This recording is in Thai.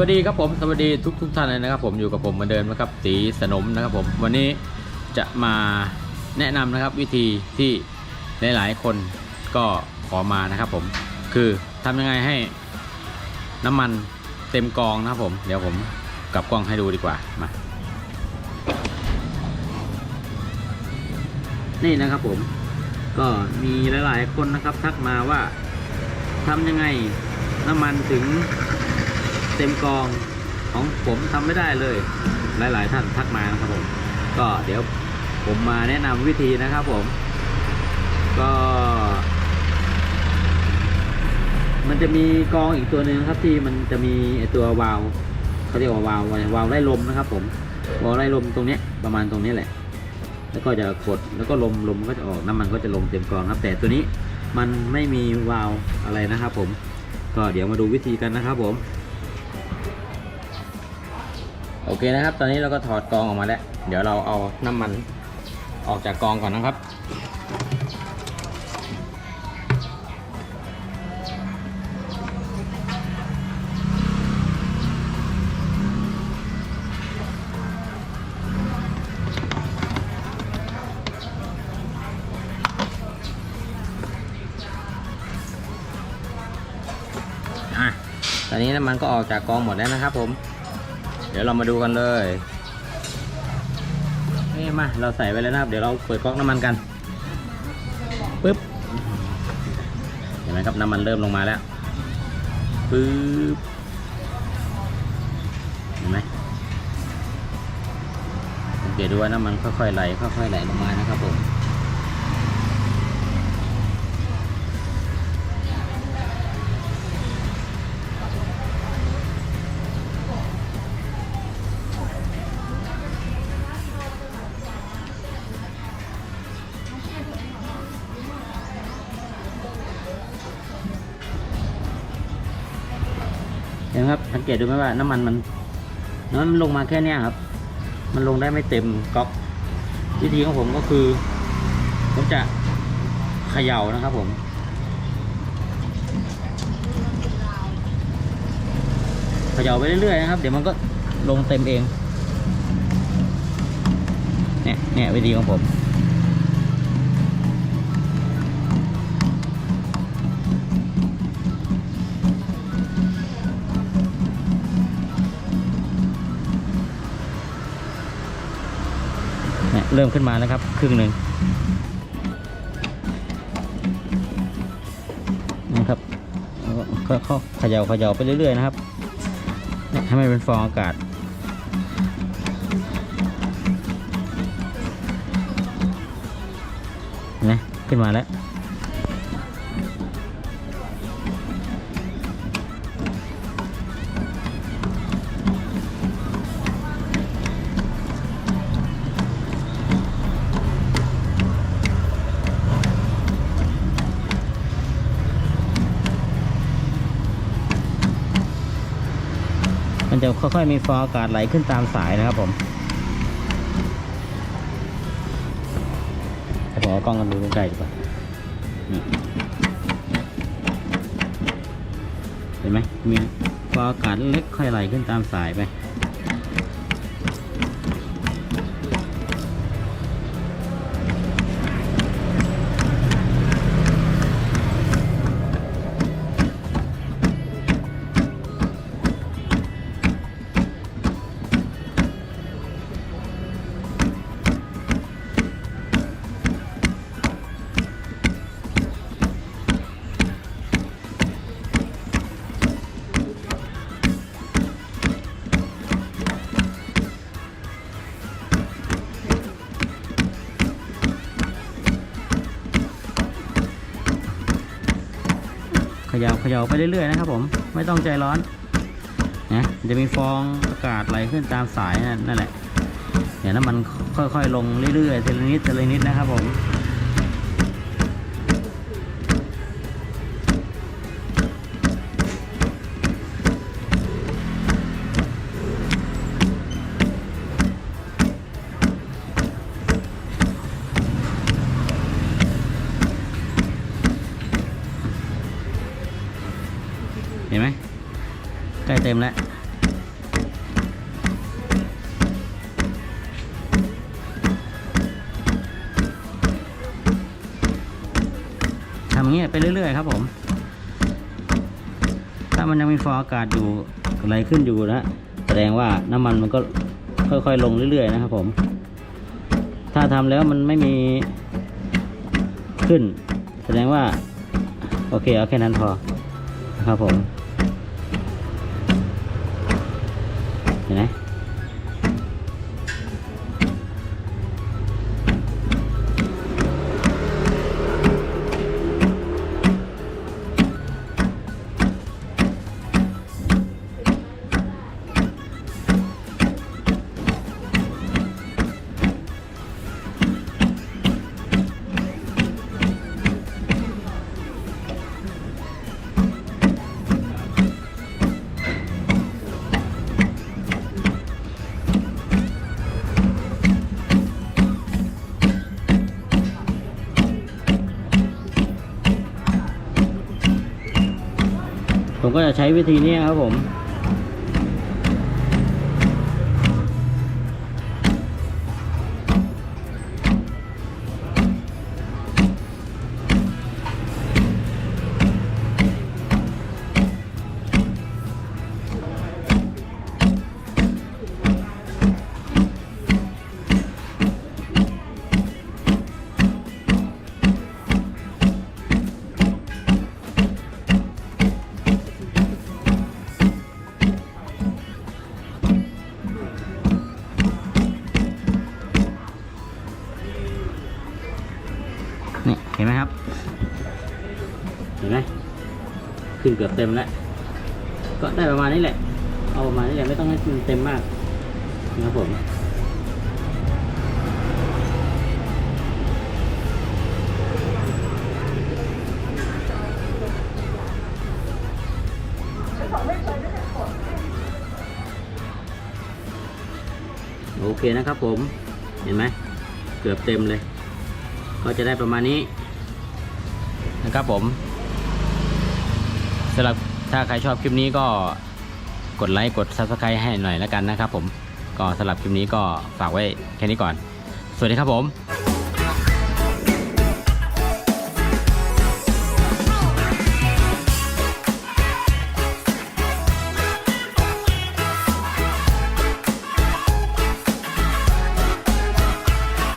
วัสดีครับผมสวัสดีทุกทุกท่านเลยนะครับ ผมอยู่กับผมเหมือนเดิมนะครับตีสนมนะครับผมวันนี้จะมาแนะนำนะครับวิธีที่หลายๆคนก็ขอมานะครับ ผมคือทำยังไงให้น้ำมันเต็มกองนะครับผมเดี๋ยวผมกลับกล้องให้ดูดีกว่ามานี่นะครับผมก็มีหลายๆคนนะครับทักมาว่าทำยังไงน้ำมันถึง เต็มกองของผมทำไม่ได้เลย หลาย ๆ ท่านทักมานะครับผม ก็เดี๋ยวผมมาแนะนำวิธีนะครับผม ก็ มันจะมีกองอีกตัวหนึ่งครับที่มันจะมีตัววาล์วเขาเรียกว่าวาล์ววาล์วไล่ลมนะครับ ผมวาล์วไล่ลมตรงเนี้ยประมาณตรงนี้แหละ แล้วก็จะกดแล้วก็ลมลมก็จะออกน้ำมันก็จะลงเต็มกองครับ แต่ตัวนี้มันไม่มีวาล์วอะไรนะครับ ผม ก็เดี๋ยวมาดูวิธีกันนะครับผม โอเคนะครับ ตอนนี้เราก็ถอดกองออกมาแล้ว เดี๋ยวเราเอาน้ำมันออกจากกองก่อนนะครับอะตอนนี้น้ำมันก็ออกจากกองหมดแล้วนะครับผม ดี๋ยวเรามาดูกันเลยนี่มา เราใส่ไปเลยนะครับ เดี๋ยวเราเปิดก๊อกน้ำมันกันปึ๊บเห็นไหมครับน้ำมันเริ่มลงมาแล้วปึ๊บเห็นไหมสังเกตดูว่าน้ำมันค่อยๆไหลค่อยๆไหลลงมานะครับผม นไหมครับ สังเกตดูไหมว่าน้ำมันมันน้ำมันลงมาแค่เนี้ยครับ มันลงได้ไม่เต็มก๊อกวิธีของผมก็คือ ผมจะเขย่านะครับผมเขย่าไปเรื่อยๆนะครับ เดี๋ยวมันก็ลงเต็มเอง เนี่ยเนี่ยวิธีของผม เริ่มขึ้นมาแล้วครับ ครึ่งหนึ่งนะครับแล้วก็เขาเขย่าเขย่าไปเรื่อยๆนะครับเนี่ยให้มันเป็นฟองอากาศเห็นะขึ้นมาแล้ว มันจะค่อยๆมีฟองอากาศไหลขึ้นตามสายนะครับผมเดี๋ยวผมเอากล้องกันดูใกล้ๆดีกว่าเห็นไหมมีฟองอากาศเล็กค่อยไหลขึ้นตามสายไป ย่าเขย่าไปเรื่อยๆนะครับผมไม่ต้องใจร้อนนะจะมีฟองอากาศไหลขึ้นตามสายนั่นนั่นแหละเดี๋ยวน้ำมันค่อยๆ ลงเรื่อยๆทีละนิดทีละนิดนะครับผม ต็มแล้วทำอย่างนี้ไปเรื่อยๆครับผม ถ้ามันยังมีฟองอากาศอยู่อะไรขึ้นอยู่นะแสดงว่าน้ำมันมันก็ค่อยๆลงเรื่อยๆนะครับผม ถ้าทำแล้วมันไม่มีขึ้น แสดงว่า โอเคเอาแค่นั้นพอครับผม เผมก็จะใช้วิธีนี้ครับผม นี่เห็นไหมครับ เห็นไหมขึ้นเกือบเต็มแล้ว ก็ได้ประมาณนี้แหละ เอาประมาณนี้แหละไม่ต้องให้มันเต็มมากนะครับผมโอเคนะครับผม เห็นไหม เกือบเต็มเลย ก็จะได้ประมาณนี้นะครับผมสำหรับถ้าใครชอบคลิปนี้ก็กดไลค์กด Subscribe ให้หน่อยแล้วกันนะครับผมก็สำหรับคลิปนี้ก็ฝากไว้แค่นี้ก่อน สวัสดีครับผม